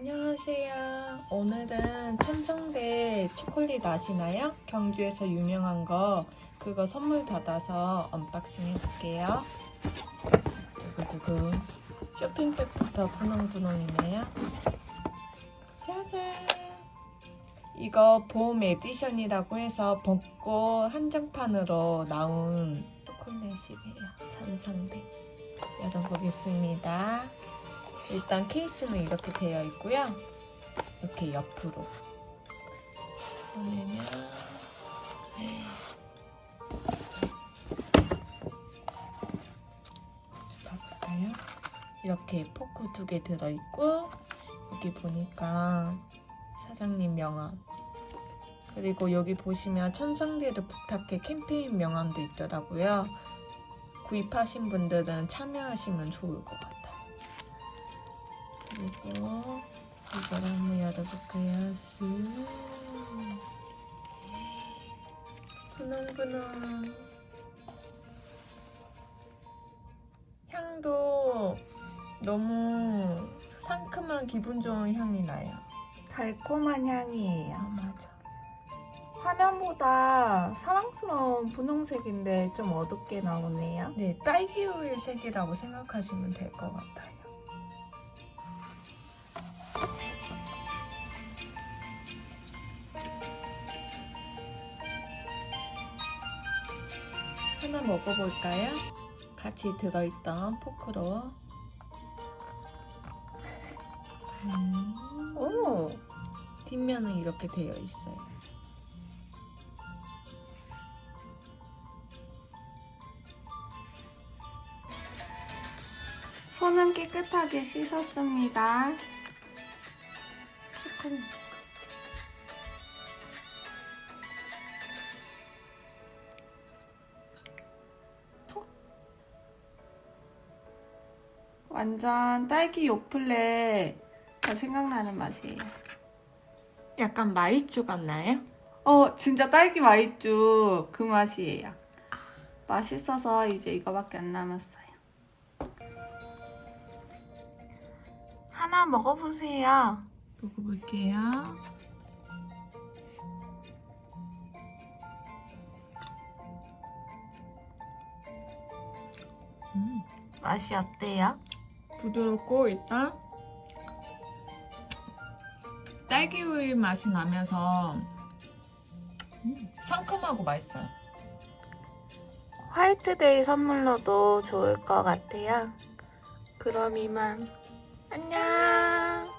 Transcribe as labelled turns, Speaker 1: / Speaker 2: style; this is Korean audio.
Speaker 1: 안녕하세요. 오늘은 천성대 초콜릿 아시나요? 경주에서 유명한 거 그거 선물 받아서 언박싱 해볼게요. 두구두구 쇼핑백부터 분홍분홍이네요. 짜잔! 이거 봄 에디션이라고 해서 벚꽃 한정판으로 나온 초콜릿이에요. 천성대. 열어보겠습니다. 일단 케이스는 이렇게 되어 있고요. 이렇게 옆으로. 보내면 봐볼까요? 이렇게 포크 두 개 들어있고 여기 보니까 사장님 명함 그리고 여기 보시면 천상대를 부탁해 캠페인 명함도 있더라고요. 구입하신 분들은 참여하시면 좋을 것 같아요. 그리고 이걸 한번 열어볼까요? 쓱. 분홍분홍. 향도 너무 상큼한 기분 좋은 향이 나요.
Speaker 2: 달콤한 향이에요.
Speaker 1: 아, 맞아.
Speaker 2: 화면보다 사랑스러운 분홍색인데 좀 어둡게 나오네요.
Speaker 1: 네, 딸기 우유 색이라고 생각하시면 될 것 같아요. 하나 먹어볼까요? 같이 들어있던 포크로. 음,
Speaker 2: 오,
Speaker 1: 뒷면은 이렇게 되어 있어요.
Speaker 2: 손은 깨끗하게 씻었습니다. 초콜 완전 딸기 요플레가 생각나는 맛이에요.
Speaker 1: 약간 마이쮸 같나요?
Speaker 2: 어, 진짜 딸기 마이쮸 그 맛이에요. 맛있어서 이제 이거밖에 안 남았어요. 하나 먹어보세요.
Speaker 1: 먹어볼게요. 음,
Speaker 2: 맛이 어때요?
Speaker 1: 부드럽고 일단 딸기 우유 맛이 나면서 음, 상큼하고 맛있어요.
Speaker 2: 화이트데이 선물로도 좋을 것 같아요. 그럼 이만 안녕.